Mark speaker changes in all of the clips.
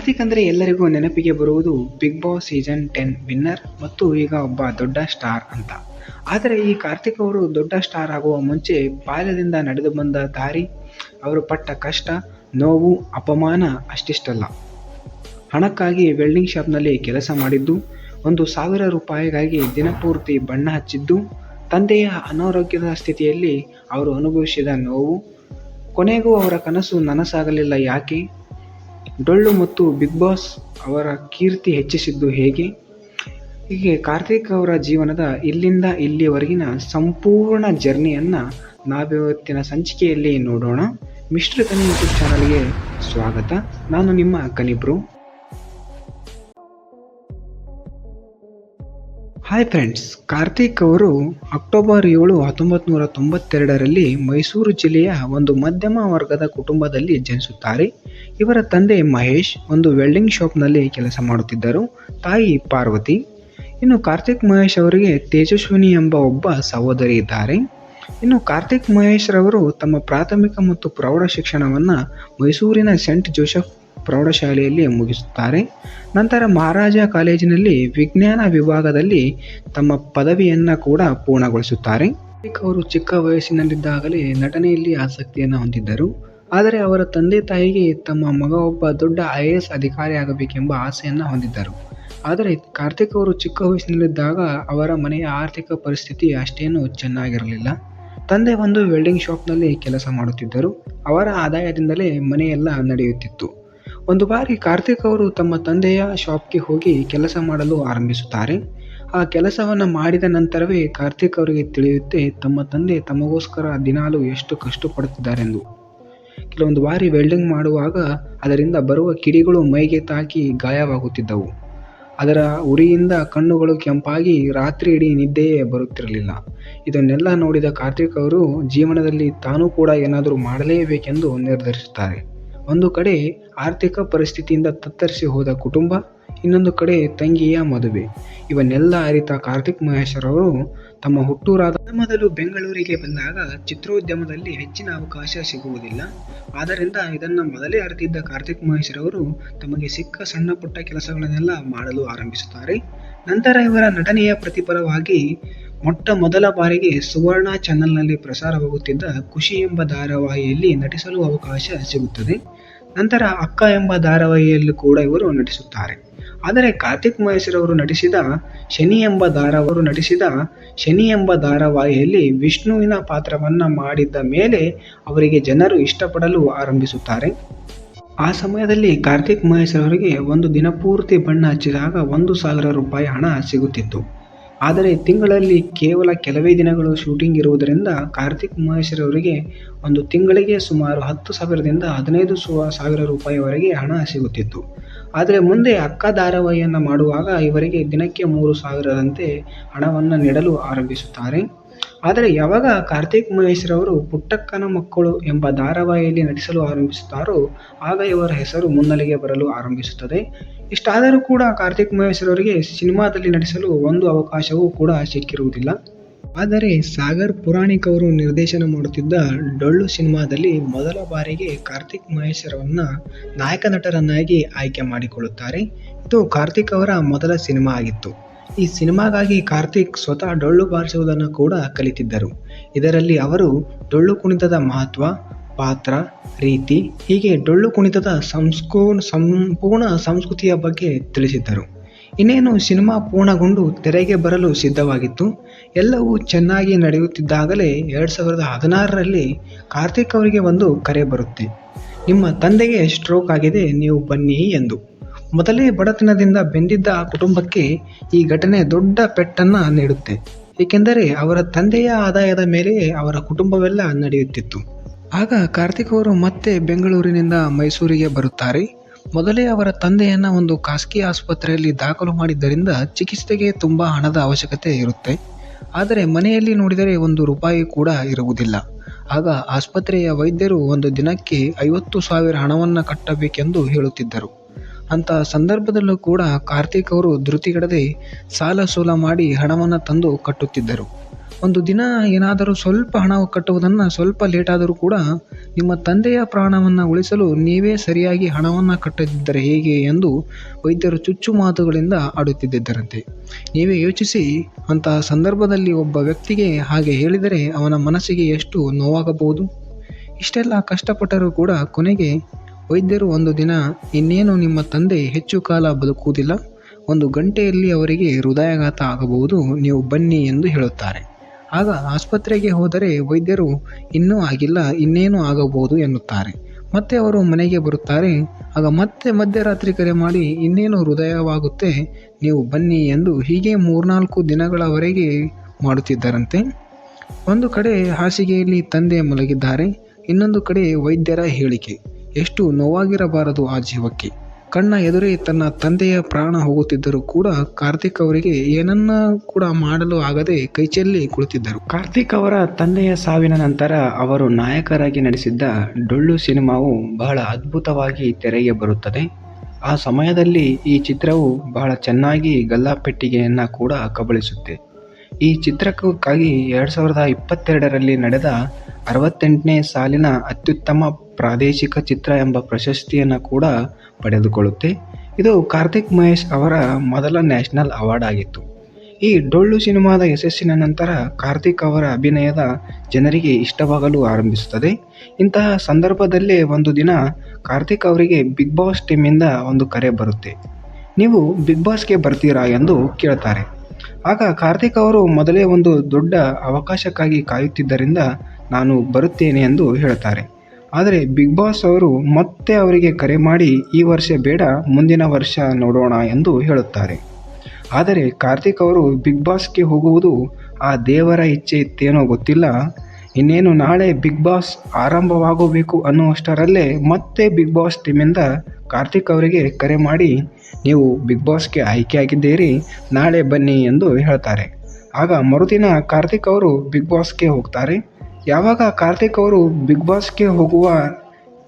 Speaker 1: ಕಾರ್ತಿಕ್ ಅಂದರೆ ಎಲ್ಲರಿಗೂ ನೆನಪಿಗೆ ಬರುವುದು big boss season ten winner ಮತ್ತು ಈಗ ಒಬ್ಬ ದೊಡ್ಡ ಸ್ಟಾರ್ ಅಂತ. ಆದರೆ ಈ ಕಾರ್ತಿಕ್ ಅವರು ದೊಡ್ಡ ಸ್ಟಾರ್ ಆಗುವ ಮುಂಚೆ ಬಾಲ್ಯದಿಂದ ನಡೆದು ಬಂದ ದಾರಿ, ಅವರು ಪಟ್ಟ ಕಷ್ಟ, ನೋವು, ಅಪಮಾನ ಅಷ್ಟಿಷ್ಟಲ್ಲ. ಹಣಕ್ಕಾಗಿ ವೆಲ್ಡಿಂಗ್ ಶಾಪ್ನಲ್ಲಿ ಕೆಲಸ ಮಾಡಿದ್ದು, ಒಂದು ಸಾವಿರ ರೂಪಾಯಿಗಾಗಿ ದಿನಪೂರ್ತಿ ಬಣ್ಣ ಹಚ್ಚಿದ್ದು, ತಂದೆಯ ಅನಾರೋಗ್ಯದ ಸ್ಥಿತಿಯಲ್ಲಿ ಅವರು ಅನುಭವಿಸಿದ ನೋವು, ಕೊನೆಗೂ ಅವರ ಕನಸು ನನಸಾಗಲಿಲ್ಲ ಯಾಕೆ? ಡೊಳ್ಳು ಮತ್ತು ಬಿಗ್ ಬಾಸ್ ಅವರ ಕೀರ್ತಿ ಹೆಚ್ಚಿಸಿದ್ದು ಹೇಗೆ? ಹೀಗೆ ಕಾರ್ತಿಕ್ ಅವರ ಜೀವನದ ಇಲ್ಲಿಂದ ಇಲ್ಲಿವರೆಗಿನ ಸಂಪೂರ್ಣ ಜರ್ನಿಯನ್ನು ನಾವಿವತ್ತಿನ ಸಂಚಿಕೆಯಲ್ಲಿ ನೋಡೋಣ. ಮಿಸ್ಟರ್ ಕನಿ ಯೂಟ್ಯೂಬ್ ಚಾನಲ್ಗೆ ಸ್ವಾಗತ. ನಾನು ನಿಮ್ಮ ಕನಿಬ್ರು ಹಾಯ್ ಫ್ರೆಂಡ್ಸ್ ಕಾರ್ತಿಕ್ ಅವರು ಅಕ್ಟೋಬರ್ ಏಳು ಹತ್ತೊಂಬತ್ತು ನೂರ ತೊಂಬತ್ತೆರಡರಲ್ಲಿ ಮೈಸೂರು ಜಿಲ್ಲೆಯ ಒಂದು ಮಧ್ಯಮ ವರ್ಗದ ಕುಟುಂಬದಲ್ಲಿ ಜನಿಸುತ್ತಾರೆ. ಇವರ ತಂದೆ ಮಹೇಶ್ ಒಂದು ವೆಲ್ಡಿಂಗ್ ಶಾಪ್ನಲ್ಲಿ ಕೆಲಸ ಮಾಡುತ್ತಿದ್ದರು, ತಾಯಿ ಪಾರ್ವತಿ. ಇನ್ನು ಕಾರ್ತಿಕ್ ಮಹೇಶ್ ಅವರಿಗೆ ತೇಜಸ್ವಿನಿ ಎಂಬ ಒಬ್ಬ ಸಹೋದರಿ ಇದ್ದಾರೆ. ಇನ್ನು ಕಾರ್ತಿಕ್ ಮಹೇಶ್ ರವರು ತಮ್ಮ ಪ್ರಾಥಮಿಕ ಮತ್ತು ಪ್ರೌಢ ಶಿಕ್ಷಣವನ್ನು ಮೈಸೂರಿನ ಸೆಂಟ್ ಜೋಸೆಫ್ ಪ್ರೌಢಶಾಲೆಯಲ್ಲಿ ಮುಗಿಸುತ್ತಾರೆ. ನಂತರ ಮಹಾರಾಜ ಕಾಲೇಜಿನಲ್ಲಿ ವಿಜ್ಞಾನ ವಿಭಾಗದಲ್ಲಿ ತಮ್ಮ ಪದವಿಯನ್ನು ಕೂಡ ಪೂರ್ಣಗೊಳಿಸುತ್ತಾರೆ. ಅವರು ಚಿಕ್ಕ ವಯಸ್ಸಿನಲ್ಲಿದ್ದಾಗಲೇ ನಟನೆಯಲ್ಲಿ ಆಸಕ್ತಿಯನ್ನು ಹೊಂದಿದ್ದರು. ಆದರೆ ಅವರ ತಂದೆ ತಾಯಿಗೆ ತಮ್ಮ ಮಗ ಒಬ್ಬ ದೊಡ್ಡ ಐ ಎ ಎಸ್ ಅಧಿಕಾರಿಯಾಗಬೇಕೆಂಬ ಆಸೆಯನ್ನು ಹೊಂದಿದ್ದರು. ಆದರೆ ಕಾರ್ತಿಕ್ ಅವರು ಚಿಕ್ಕ ವಯಸ್ಸಿನಲ್ಲಿದ್ದಾಗ ಅವರ ಮನೆಯ ಆರ್ಥಿಕ ಪರಿಸ್ಥಿತಿ ಅಷ್ಟೇನು ಚೆನ್ನಾಗಿರಲಿಲ್ಲ. ತಂದೆ ಒಂದು ವೆಲ್ಡಿಂಗ್ ಶಾಪ್ನಲ್ಲಿ ಕೆಲಸ ಮಾಡುತ್ತಿದ್ದರು. ಅವರ ಆದಾಯದಿಂದಲೇ ಮನೆಯೆಲ್ಲ ನಡೆಯುತ್ತಿತ್ತು. ಒಂದು ಬಾರಿ ಕಾರ್ತಿಕ್ ಅವರು ತಮ್ಮ ತಂದೆಯ ಶಾಪ್ಗೆ ಹೋಗಿ ಕೆಲಸ ಮಾಡಲು ಆರಂಭಿಸುತ್ತಾರೆ. ಆ ಕೆಲಸವನ್ನು ಮಾಡಿದ ನಂತರವೇ ಕಾರ್ತಿಕ್ ಅವರಿಗೆ ತಿಳಿಯುತ್ತೆ, ತಮ್ಮ ತಂದೆ ತಮಗೋಸ್ಕರ ದಿನಾಲು ಎಷ್ಟು ಕಷ್ಟಪಡುತ್ತಿದ್ದಾರೆಂದು ಕೆಲವೊಂದು ಬಾರಿ ವೆಲ್ಡಿಂಗ್ ಮಾಡುವಾಗ ಅದರಿಂದ ಬರುವ ಕಿಡಿಗಳು ಮೈಗೆ ತಾಕಿ ಗಾಯವಾಗುತ್ತಿದ್ದವು. ಅದರ ಉರಿಯಿಂದ ಕಣ್ಣುಗಳು ಕೆಂಪಾಗಿ ರಾತ್ರಿ ಇಡೀ ನಿದ್ದೆಯೇ ಬರುತ್ತಿರಲಿಲ್ಲ. ಇದನ್ನೆಲ್ಲ ನೋಡಿದ ಕಾರ್ತಿಕ್ ಅವರು, ಜೀವನದಲ್ಲಿ ತಾನೂ ಕೂಡ ಏನಾದರೂ ಮಾಡಲೇಬೇಕೆಂದು ನಿರ್ಧರಿಸುತ್ತಾರೆ. ಒಂದು ಕಡೆ ಆರ್ಥಿಕ ಪರಿಸ್ಥಿತಿಯಿಂದ ತತ್ತರಿಸಿ ಹೋದ ಕುಟುಂಬ, ಇನ್ನೊಂದು ಕಡೆ ತಂಗಿಯ ಮದುವೆ. ಇವನ್ನೆಲ್ಲ ಅರಿತ ಕಾರ್ತಿಕ್ ಮಹೇಶ್ವರವರು ತಮ್ಮ ಹುಟ್ಟೂರಾದ ಮೊದಲು ಬೆಂಗಳೂರಿಗೆ ಬಂದಾಗ ಚಿತ್ರೋದ್ಯಮದಲ್ಲಿ ಹೆಚ್ಚಿನ ಅವಕಾಶ ಸಿಗುವುದಿಲ್ಲ. ಆದ್ದರಿಂದ ಇದನ್ನು ಮೊದಲೇ ಅರಿತಿದ್ದ ಕಾರ್ತಿಕ್ ಮಹೇಶ್ವರವರು ತಮಗೆ ಸಿಕ್ಕ ಸಣ್ಣ ಪುಟ್ಟ ಕೆಲಸಗಳನ್ನೆಲ್ಲ ಮಾಡಲು ಆರಂಭಿಸುತ್ತಾರೆ. ನಂತರ ಇವರ ನಟನೆಯ ಪ್ರತಿಫಲವಾಗಿ ಮೊಟ್ಟ ಮೊದಲ ಬಾರಿಗೆ ಸುವರ್ಣ ಚಾನೆಲ್ನಲ್ಲಿ ಪ್ರಸಾರವಾಗುತ್ತಿದ್ದ ಖುಷಿ ಎಂಬ ಧಾರಾವಾಹಿಯಲ್ಲಿ ನಟಿಸಲು ಅವಕಾಶ ಸಿಗುತ್ತದೆ. ನಂತರ ಅಕ್ಕ ಎಂಬ ಧಾರಾವಾಹಿಯಲ್ಲೂ ಕೂಡ ಇವರು ನಟಿಸುತ್ತಾರೆ. ಆದರೆ ಕಾರ್ತಿಕ್ ಮಹೇಶ್ವರವರು ನಟಿಸಿದ ಶನಿ ಎಂಬ ಧಾರಾವರು ನಟಿಸಿದ ಶನಿ ಎಂಬ ಧಾರಾವಾಹಿಯಲ್ಲಿ ವಿಷ್ಣುವಿನ ಪಾತ್ರವನ್ನು ಮಾಡಿದ್ದ ಮೇಲೆ ಅವರಿಗೆ ಜನರು ಇಷ್ಟಪಡಲು ಆರಂಭಿಸುತ್ತಾರೆ. ಆ ಸಮಯದಲ್ಲಿ ಕಾರ್ತಿಕ್ ಮಹೇಶ್ವರವರಿಗೆ ಒಂದು ದಿನ ಪೂರ್ತಿ ಬಣ್ಣ ಹಚ್ಚಿದಾಗ ಒಂದು ಸಾವಿರ ರೂಪಾಯಿ ಹಣ ಸಿಗುತ್ತಿತ್ತು. ಆದರೆ ತಿಂಗಳಲ್ಲಿ ಕೇವಲ ಕೆಲವೇ ದಿನಗಳು ಶೂಟಿಂಗ್ ಇರುವುದರಿಂದ ಕಾರ್ತಿಕ್ ಮಹೇಶ್ವರವರಿಗೆ ಒಂದು ತಿಂಗಳಿಗೆ ಸುಮಾರು ಹತ್ತು ಸಾವಿರದಿಂದ ಹದಿನೈದು ಸಾವಿರ ರೂಪಾಯಿವರೆಗೆ ಹಣ ಸಿಗುತ್ತಿತ್ತು. ಆದರೆ ಮುಂದೆ ಅಕ್ಕ ಧಾರಾವಾಹಿಯನ್ನು ಮಾಡುವಾಗ ಇವರಿಗೆ ದಿನಕ್ಕೆ ಮೂರು ಸಾವಿರದಂತೆ ಹಣವನ್ನು ನೀಡಲು ಆರಂಭಿಸುತ್ತಾರೆ. ಆದರೆ ಯಾವಾಗ ಕಾರ್ತಿಕ್ ಮಹೇಶ್ರವರು ಪುಟ್ಟಕ್ಕನ ಮಕ್ಕಳು ಎಂಬ ಧಾರಾವಾಹಿಯಲ್ಲಿ ನಟಿಸಲು ಆರಂಭಿಸುತ್ತಾರೋ, ಆಗ ಇವರ ಹೆಸರು ಮುನ್ನೆಲೆಗೆ ಬರಲು ಆರಂಭಿಸುತ್ತದೆ. ಇಷ್ಟಾದರೂ ಕೂಡ ಕಾರ್ತಿಕ್ ಮಹೇಶ್ರವರಿಗೆ ಸಿನಿಮಾದಲ್ಲಿ ನಟಿಸಲು ಒಂದು ಅವಕಾಶವೂ ಕೂಡ ಸಿಕ್ಕಿರುವುದಿಲ್ಲ. ಆದರೆ ಸಾಗರ್ ಪುರಾಣಿಕ್ ಅವರು ನಿರ್ದೇಶನ ಮಾಡುತ್ತಿದ್ದ ಡೊಳ್ಳು ಸಿನಿಮಾದಲ್ಲಿ ಮೊದಲ ಬಾರಿಗೆ ಕಾರ್ತಿಕ್ ಮಹೇಶ್ವರವನ್ನ ನಾಯಕ ನಟರನ್ನಾಗಿ ಆಯ್ಕೆ ಮಾಡಿಕೊಳ್ಳುತ್ತಾರೆ. ಇದು ಕಾರ್ತಿಕ್ ಅವರ ಮೊದಲ ಸಿನಿಮಾ ಆಗಿತ್ತು. ಈ ಸಿನಿಮಾಗಾಗಿ ಕಾರ್ತಿಕ್ ಸ್ವತಃ ಡೊಳ್ಳು ಬಾರಿಸುವುದನ್ನು ಕೂಡ ಕಲಿತಿದ್ದರು. ಇದರಲ್ಲಿ ಅವರು ಡೊಳ್ಳು ಕುಣಿತದ ಮಹತ್ವ, ಪಾತ್ರ, ರೀತಿ, ಹೀಗೆ ಡೊಳ್ಳು ಕುಣಿತದ ಸಂಸ್ಕೋ, ಸಂಪೂರ್ಣ ಸಂಸ್ಕೃತಿಯ ಬಗ್ಗೆ ತಿಳಿಸಿದ್ದರು. ಇನ್ನೇನು ಸಿನಿಮಾ ಪೂರ್ಣಗೊಂಡು ತೆರೆಗೆ ಬರಲು ಸಿದ್ಧವಾಗಿತ್ತು. ಎಲ್ಲವೂ ಚೆನ್ನಾಗಿ ನಡೆಯುತ್ತಿದ್ದಾಗಲೇ ಎರಡು ಸಾವಿರದ ಹದಿನಾರರಲ್ಲಿ ಕಾರ್ತಿಕ್ ಅವರಿಗೆ ಒಂದು ಕರೆ ಬರುತ್ತೆ. ನಿಮ್ಮ ತಂದೆಗೆ ಸ್ಟ್ರೋಕ್ ಆಗಿದೆ, ನೀವು ಬನ್ನಿ ಎಂದು. ಮೊದಲೇ ಬಡತನದಿಂದ ಬೆಂದಿದ್ದ ಆ ಕುಟುಂಬಕ್ಕೆ ಈ ಘಟನೆ ದೊಡ್ಡ ಪೆಟ್ಟನ್ನು ನೀಡುತ್ತೆ. ಏಕೆಂದರೆ ಅವರ ತಂದೆಯ ಆದಾಯದ ಮೇಲೆ ಅವರ ಕುಟುಂಬವೆಲ್ಲ ನಡೆಯುತ್ತಿತ್ತು. ಆಗ ಕಾರ್ತಿಕ್ ಅವರು ಮತ್ತೆ ಬೆಂಗಳೂರಿನಿಂದ ಮೈಸೂರಿಗೆ ಬರುತ್ತಾರೆ. ಮೊದಲೇ ಅವರ ತಂದೆಯನ್ನ ಒಂದು ಖಾಸಗಿ ಆಸ್ಪತ್ರೆಯಲ್ಲಿ ದಾಖಲು ಮಾಡಿದ್ದರಿಂದ ಚಿಕಿತ್ಸೆಗೆ ತುಂಬ ಹಣದ ಅವಶ್ಯಕತೆ ಇರುತ್ತೆ. ಆದರೆ ಮನೆಯಲ್ಲಿ ನೋಡಿದರೆ ಒಂದು ರೂಪಾಯಿ ಕೂಡ ಇರುವುದಿಲ್ಲ. ಆಗ ಆಸ್ಪತ್ರೆಯ ವೈದ್ಯರು ಒಂದು ದಿನಕ್ಕೆ ಐವತ್ತು ಸಾವಿರ ಹಣವನ್ನು ಕಟ್ಟಬೇಕೆಂದು ಹೇಳುತ್ತಿದ್ದರು. ಅಂತಹ ಸಂದರ್ಭದಲ್ಲೂ ಕೂಡ ಕಾರ್ತಿಕ್ ಅವರು ಧೃತಿಗೆಡದೆ ಸಾಲ ಸೂಲ ಮಾಡಿ ಹಣವನ್ನು ತಂದು ಕಟ್ಟುತ್ತಿದ್ದರು. ಒಂದು ದಿನ ಏನಾದರೂ ಸ್ವಲ್ಪ ಹಣ ಕಟ್ಟುವುದನ್ನು ಸ್ವಲ್ಪ ಲೇಟಾದರೂ ಕೂಡ ನಿಮ್ಮ ತಂದೆಯ ಪ್ರಾಣವನ್ನು ಉಳಿಸಲು ನೀವೇ ಸರಿಯಾಗಿ ಹಣವನ್ನು ಕಟ್ಟದಿದ್ದರೆ ಹೇಗೆ ಎಂದು ವೈದ್ಯರು ಚುಚ್ಚು ಮಾತುಗಳಿಂದ ಆಡುತ್ತಿದ್ದರಂತೆ ನೀವೇ ಯೋಚಿಸಿ ಅಂತಹ ಸಂದರ್ಭದಲ್ಲಿ ಒಬ್ಬ ವ್ಯಕ್ತಿಗೆ ಹಾಗೆ ಹೇಳಿದರೆ ಅವನ ಮನಸ್ಸಿಗೆ ಎಷ್ಟು ನೋವಾಗಬಹುದು? ಇಷ್ಟೆಲ್ಲ ಕಷ್ಟಪಟ್ಟರೂ ಕೂಡ ಕೊನೆಗೆ ವೈದ್ಯರು ಒಂದು ದಿನ, ಇನ್ನೇನು ನಿಮ್ಮ ತಂದೆ ಹೆಚ್ಚು ಕಾಲ ಬದುಕುವುದಿಲ್ಲ, ಒಂದು ಗಂಟೆಯಲ್ಲಿ ಅವರಿಗೆ ಹೃದಯಾಘಾತ ಆಗಬಹುದು, ನೀವು ಬನ್ನಿ ಎಂದು ಹೇಳುತ್ತಾರೆ. ಆಗ ಆಸ್ಪತ್ರೆಗೆ ಹೋದರೆ ವೈದ್ಯರು, ಇನ್ನೂ ಆಗಿಲ್ಲ, ಇನ್ನೇನು ಆಗಬಹುದು ಎನ್ನುತ್ತಾರೆ. ಮತ್ತೆ ಅವರು ಮನೆಗೆ ಬರುತ್ತಾರೆ. ಆಗ ಮತ್ತೆ ಮಧ್ಯರಾತ್ರಿ ಕರೆ ಮಾಡಿ, ಇನ್ನೇನು ಹೃದಯವಾಗುತ್ತೆ, ನೀವು ಬನ್ನಿ ಎಂದು ಹೀಗೆ ಮೂರ್ನಾಲ್ಕು ದಿನಗಳವರೆಗೆ ಮಾಡುತ್ತಿದ್ದರಂತೆ. ಒಂದು ಕಡೆ ಹಾಸಿಗೆಯಲ್ಲಿ ತಂದೆ ಮಲಗಿದ್ದಾರೆ, ಇನ್ನೊಂದು ಕಡೆ ವೈದ್ಯರ ಹೇಳಿಕೆ. ಎಷ್ಟು ನೋವಾಗಿರಬಾರದು ಆ ಜೀವಕ್ಕೆ. ಕಣ್ಣ ಎದುರೇ ತನ್ನ ತಂದೆಯ ಪ್ರಾಣ ಹೋಗುತ್ತಿದ್ದರೂ ಕೂಡ ಕಾರ್ತಿಕ್ ಅವರಿಗೆ ಏನನ್ನ ಕೂಡ ಮಾಡಲು ಆಗದೆ ಕೈಚೆಲ್ಲಿ ಕುಳಿತಿದ್ದರು. ಕಾರ್ತಿಕ್ ಅವರ ತಂದೆಯ ಸಾವಿನ ನಂತರ ಅವರು ನಾಯಕರಾಗಿ ನಡೆಸಿದ್ದ ಡೊಳ್ಳು ಸಿನಿಮಾವು ಬಹಳ ಅದ್ಭುತವಾಗಿ ತೆರೆಗೆ ಬರುತ್ತದೆ. ಆ ಸಮಯದಲ್ಲಿ ಈ ಚಿತ್ರವು ಬಹಳ ಚೆನ್ನಾಗಿ ಗಲ್ಲಾಪೆಟ್ಟಿಗೆಯನ್ನು ಕೂಡ ಕಬಳಿಸುತ್ತೆ. ಈ ಚಿತ್ರಕ್ಕಾಗಿ ಎರಡು ಸಾವಿರದ ಇಪ್ಪತ್ತೆರಡರಲ್ಲಿ ನಡೆದ ಅರವತ್ತೆಂಟನೇ ಸಾಲಿನ ಅತ್ಯುತ್ತಮ ಪ್ರಾದೇಶಿಕ ಚಿತ್ರ ಎಂಬ ಪ್ರಶಸ್ತಿಯನ್ನು ಕೂಡ ಪಡೆದುಕೊಳ್ಳುತ್ತೆ. ಇದು ಕಾರ್ತಿಕ್ ಮಹೇಶ್ ಅವರ ಮೊದಲ ನ್ಯಾಷನಲ್ ಅವಾರ್ಡ್ ಆಗಿತ್ತು. ಈ ಡೊಳ್ಳು ಸಿನಿಮಾದ ಯಶಸ್ಸಿನ ನಂತರ ಕಾರ್ತಿಕ್ ಅವರ ಅಭಿನಯದ ಜನರಿಗೆ ಇಷ್ಟವಾಗಲು ಆರಂಭಿಸುತ್ತದೆ. ಇಂತಹ ಸಂದರ್ಭದಲ್ಲೇ ಒಂದು ದಿನ ಕಾರ್ತಿಕ್ ಅವರಿಗೆ ಬಿಗ್ ಬಾಸ್ ಟೀಮಿಂದ ಒಂದು ಕರೆ ಬರುತ್ತೆ. ನೀವು ಬಿಗ್ ಬಾಸ್ಗೆ ಬರ್ತೀರಾ ಎಂದು ಕೇಳ್ತಾರೆ. ಆಗ ಕಾರ್ತಿಕ್ ಅವರು ಮೊದಲೇ ಒಂದು ದೊಡ್ಡ ಅವಕಾಶಕ್ಕಾಗಿ ಕಾಯುತ್ತಿದ್ದರಿಂದ ನಾನು ಬರುತ್ತೇನೆ ಎಂದು ಹೇಳ್ತಾರೆ. ಆದರೆ ಬಿಗ್ ಬಾಸ್ ಅವರು ಮತ್ತೆ ಅವರಿಗೆ ಕರೆ ಮಾಡಿ, ಈ ವರ್ಷ ಬೇಡ, ಮುಂದಿನ ವರ್ಷ ನೋಡೋಣ ಎಂದು ಹೇಳುತ್ತಾರೆ. ಆದರೆ ಕಾರ್ತಿಕ್ ಅವರು ಬಿಗ್ ಬಾಸ್ಗೆ ಹೋಗುವುದು ಆ ದೇವರ ಇಚ್ಛೆ ಇತ್ತೇನೋ ಗೊತ್ತಿಲ್ಲ. ಇನ್ನೇನು ನಾಳೆ ಬಿಗ್ ಬಾಸ್ ಆರಂಭವಾಗಬೇಕು ಅನ್ನುವಷ್ಟರಲ್ಲೇ ಮತ್ತೆ ಬಿಗ್ ಬಾಸ್ ಟೀಮಿಂದ ಕಾರ್ತಿಕ್ ಅವರಿಗೆ ಕರೆ ಮಾಡಿ, ನೀವು ಬಿಗ್ ಬಾಸ್ಗೆ ಆಯ್ಕೆಯಾಗಿದ್ದೀರಿ, ನಾಳೆ ಬನ್ನಿ ಎಂದು ಹೇಳ್ತಾರೆ. ಆಗ ಮರುದಿನ ಕಾರ್ತಿಕ್ ಅವರು ಬಿಗ್ ಬಾಸ್ಗೆ ಹೋಗ್ತಾರೆ. ಯಾವಾಗ ಕಾರ್ತಿಕ್ ಅವರು ಬಿಗ್ ಬಾಸ್ಗೆ ಹೋಗುವ,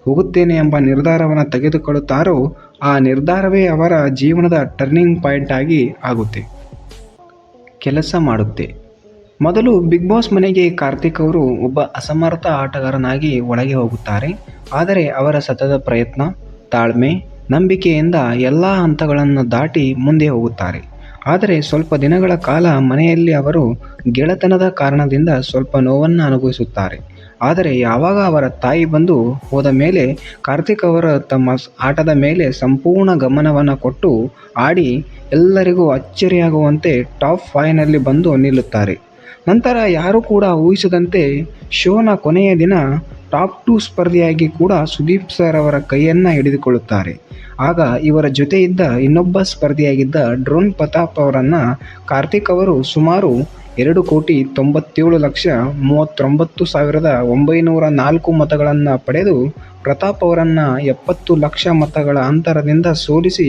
Speaker 1: ಹೋಗುತ್ತೇನೆ ಎಂಬ ನಿರ್ಧಾರವನ್ನು ತೆಗೆದುಕೊಳ್ಳುತ್ತಾರೋ, ಆ ನಿರ್ಧಾರವೇ ಅವರ ಜೀವನದ ಟರ್ನಿಂಗ್ ಪಾಯಿಂಟ್ ಆಗಿ ಆಗುತ್ತೆ. ಕೆಲಸ ಮಾಡುತ್ತೆ. ಮೊದಲು ಬಿಗ್ ಬಾಸ್ ಮನೆಗೆ ಕಾರ್ತಿಕ್ ಅವರು ಒಬ್ಬ ಅಸಮರ್ಥ ಆಟಗಾರನಾಗಿ ಒಳಗೆ ಹೋಗುತ್ತಾರೆ. ಆದರೆ ಅವರ ಸತತ ಪ್ರಯತ್ನ, ತಾಳ್ಮೆ, ನಂಬಿಕೆಯಿಂದ ಎಲ್ಲ ಹಂತಗಳನ್ನು ದಾಟಿ ಮುಂದೆ ಹೋಗುತ್ತಾರೆ. ಆದರೆ ಸ್ವಲ್ಪ ದಿನಗಳ ಕಾಲ ಮನೆಯಲ್ಲಿ ಅವರು ಗೆಳೆತನದ ಕಾರಣದಿಂದ ಸ್ವಲ್ಪ ನೋವನ್ನು ಅನುಭವಿಸುತ್ತಾರೆ. ಆದರೆ ಯಾವಾಗ ಅವರ ತಾಯಿ ಬಂದು ಹೋದ ಮೇಲೆ ಕಾರ್ತಿಕ್ ಅವರು ತಮ್ಮ ಆಟದ ಮೇಲೆ ಸಂಪೂರ್ಣ ಗಮನವನ್ನು ಕೊಟ್ಟು ಆಡಿ ಎಲ್ಲರಿಗೂ ಅಚ್ಚರಿಯಾಗುವಂತೆ ಟಾಪ್ ಫೈವ್ನಲ್ಲಿ ಬಂದು ನಿಲ್ಲುತ್ತಾರೆ. ನಂತರ ಯಾರೂ ಕೂಡ ಊಹಿಸದಂತೆ ಶೋನ ಕೊನೆಯ ದಿನ ಟಾಪ್ ಟೂ ಸ್ಪರ್ಧಿಯಾಗಿ ಕೂಡ ಸುದೀಪ್ ಸರ್ ಅವರ ಕೈಯನ್ನು ಹಿಡಿದುಕೊಳ್ಳುತ್ತಾರೆ. ಆಗ ಇವರ ಜೊತೆಯಿದ್ದ ಇನ್ನೊಬ್ಬ ಸ್ಪರ್ಧಿಯಾಗಿದ್ದ ಡ್ರೋನ್ ಪ್ರತಾಪ್ ಅವರನ್ನು ಕಾರ್ತಿಕ್ ಅವರು ಸುಮಾರು ಎರಡು ಕೋಟಿ ತೊಂಬತ್ತೇಳು ಲಕ್ಷ ಮೂವತ್ತೊಂಬತ್ತು ಸಾವಿರದ ಒಂಬೈನೂರ ನಾಲ್ಕು ಮತಗಳನ್ನು ಪಡೆದು ಪ್ರತಾಪ್ ಅವರನ್ನು ಎಪ್ಪತ್ತು ಲಕ್ಷ ಮತಗಳ ಅಂತರದಿಂದ ಸೋಲಿಸಿ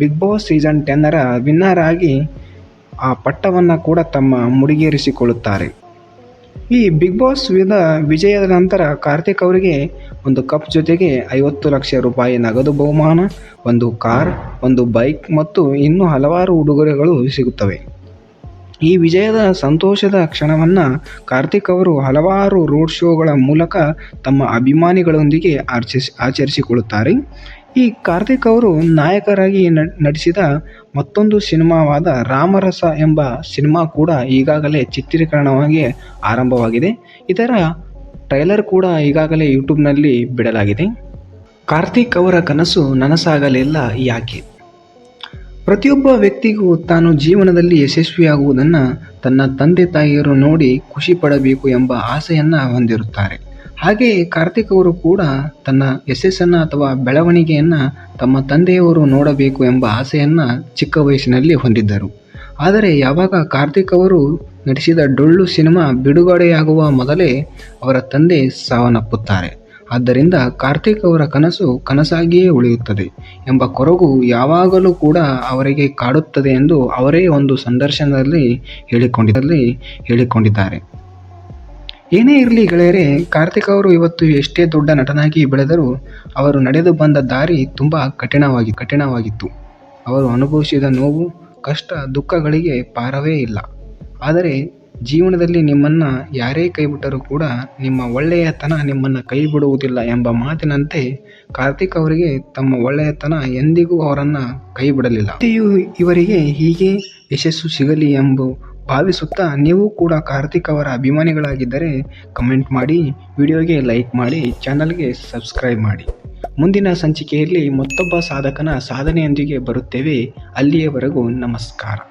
Speaker 1: ಬಿಗ್ ಬಾಸ್ ಸೀಸನ್ ಟೆನ್ನರ ವಿನ್ನರ್ ಆಗಿ ಆ ಪಟ್ಟವನ್ನು ಕೂಡ ತಮ್ಮ ಮುಡಿಗೇರಿಸಿಕೊಳ್ಳುತ್ತಾರೆ. ಈ ಬಿಗ್ ಬಾಸ್ ವಿದ ವಿಜಯದ ನಂತರ ಕಾರ್ತಿಕ್ ಅವರಿಗೆ ಒಂದು ಕಪ್ ಜೊತೆಗೆ ಐವತ್ತು ಲಕ್ಷ ರೂಪಾಯಿ ನಗದು ಬಹುಮಾನ, ಒಂದು ಕಾರ್, ಒಂದು ಬೈಕ್ ಮತ್ತು ಇನ್ನೂ ಹಲವಾರು ಉಡುಗೊರೆಗಳು ಸಿಗುತ್ತವೆ. ಈ ವಿಜಯದ ಸಂತೋಷದ ಕ್ಷಣವನ್ನು ಕಾರ್ತಿಕ್ ಅವರು ಹಲವಾರು ರೋಡ್ ಶೋಗಳ ಮೂಲಕ ತಮ್ಮ ಅಭಿಮಾನಿಗಳೊಂದಿಗೆ ಆಚರಿಸಿ, ಆಚರಿಸಿಕೊಳ್ಳುತ್ತಾರೆ. ಈ ಕಾರ್ತಿಕ್ ಅವರು ನಾಯಕರಾಗಿ ನಟಿಸಿದ ಮತ್ತೊಂದು ಸಿನಿಮಾವಾದ ರಾಮರಸ ಎಂಬ ಸಿನಿಮಾ ಕೂಡ ಈಗಾಗಲೇ ಚಿತ್ರೀಕರಣವಾಗಿ ಆರಂಭವಾಗಿದೆ. ಇದರ ಟ್ರೈಲರ್ ಕೂಡ ಈಗಾಗಲೇ ಯೂಟ್ಯೂಬ್ನಲ್ಲಿ ಬಿಡಲಾಗಿದೆ. ಕಾರ್ತಿಕ್ ಅವರ ಕನಸು ನನಸಾಗಲಿಲ್ಲ ಯಾಕೆ? ಪ್ರತಿಯೊಬ್ಬ ವ್ಯಕ್ತಿಗೂ ತಾನು ಜೀವನದಲ್ಲಿ ಯಶಸ್ವಿಯಾಗುವುದನ್ನು ತನ್ನ ತಂದೆ ತಾಯಿಯರು ನೋಡಿ ಖುಷಿ ಪಡಬೇಕು ಎಂಬ ಆಸೆಯನ್ನು ಹೊಂದಿರುತ್ತಾರೆ. ಹಾಗೆಯೇ ಕಾರ್ತಿಕ್ ಅವರು ಕೂಡ ತನ್ನ ಯಶಸ್ಸನ್ನು ಅಥವಾ ಬೆಳವಣಿಗೆಯನ್ನು ತಮ್ಮ ತಂದೆಯವರು ನೋಡಬೇಕು ಎಂಬ ಆಸೆಯನ್ನು ಚಿಕ್ಕ ವಯಸ್ಸಿನಲ್ಲಿ ಹೊಂದಿದ್ದರು. ಆದರೆ ಯಾವಾಗ ಕಾರ್ತಿಕ್ ಅವರು ನಟಿಸಿದ ಡೊಳ್ಳು ಸಿನಿಮಾ ಬಿಡುಗಡೆಯಾಗುವ ಮೊದಲೇ ಅವರ ತಂದೆ ಸಾವನ್ನಪ್ಪುತ್ತಾರೆ. ಆದ್ದರಿಂದ ಕಾರ್ತಿಕ್ ಅವರ ಕನಸು ಕನಸಾಗಿಯೇ ಉಳಿಯುತ್ತದೆ ಎಂಬ ಕೊರಗು ಯಾವಾಗಲೂ ಕೂಡ ಅವರಿಗೆ ಕಾಡುತ್ತದೆ ಎಂದು ಅವರೇ ಒಂದು ಸಂದರ್ಶನದಲ್ಲಿ ಹೇಳಿಕೊಂಡಿದ್ದಲ್ಲಿ ಹೇಳಿಕೊಂಡಿದ್ದಾರೆ. ಏನೇ ಇರಲಿ ಗೆಳೆಯರೆ, ಕಾರ್ತಿಕ್ ಅವರು ಇವತ್ತು ಎಷ್ಟೇ ದೊಡ್ಡ ನಟನಾಗಿ ಬೆಳೆದರೂ ಅವರು ನಡೆದು ಬಂದ ದಾರಿ ತುಂಬ ಕಠಿಣವಾಗಿ ಕಠಿಣವಾಗಿತ್ತು. ಅವರು ಅನುಭವಿಸಿದ ನೋವು, ಕಷ್ಟ, ದುಃಖಗಳಿಗೆ ಪಾರವೇ ಇಲ್ಲ. ಆದರೆ ಜೀವನದಲ್ಲಿ ನಿಮ್ಮನ್ನು ಯಾರೇ ಕೈಬಿಟ್ಟರೂ ಕೂಡ ನಿಮ್ಮ ಒಳ್ಳೆಯತನ ನಿಮ್ಮನ್ನು ಕೈ ಬಿಡುವುದಿಲ್ಲ ಎಂಬ ಮಾತಿನಂತೆ ಕಾರ್ತಿಕ್ ಅವರಿಗೆ ತಮ್ಮ ಒಳ್ಳೆಯತನ ಎಂದಿಗೂ ಅವರನ್ನು ಕೈ ಬಿಡಲಿಲ್ಲ ಇವರಿಗೆ ಹೀಗೆ ಯಶಸ್ಸು ಸಿಗಲಿ ಎಂಬ ಭಾವಿಸುತ್ತಾ ನೀವು ಕೂಡ ಕಾರ್ತಿಕ್ ಅವರ ಅಭಿಮಾನಿಗಳಾಗಿದ್ದರೆ ಕಮೆಂಟ್ ಮಾಡಿ, ವಿಡಿಯೋಗೆ ಲೈಕ್ ಮಾಡಿ, ಚಾನಲ್ಗೆ ಸಬ್ಸ್ಕ್ರೈಬ್ ಮಾಡಿ. ಮುಂದಿನ ಸಂಚಿಕೆಯಲ್ಲಿ ಮತ್ತೊಬ್ಬ ಸಾಧಕನ ಸಾಧನೆಯೊಂದಿಗೆ ಬರುತ್ತೇವೆ. ಅಲ್ಲಿಯವರೆಗೂ ನಮಸ್ಕಾರ.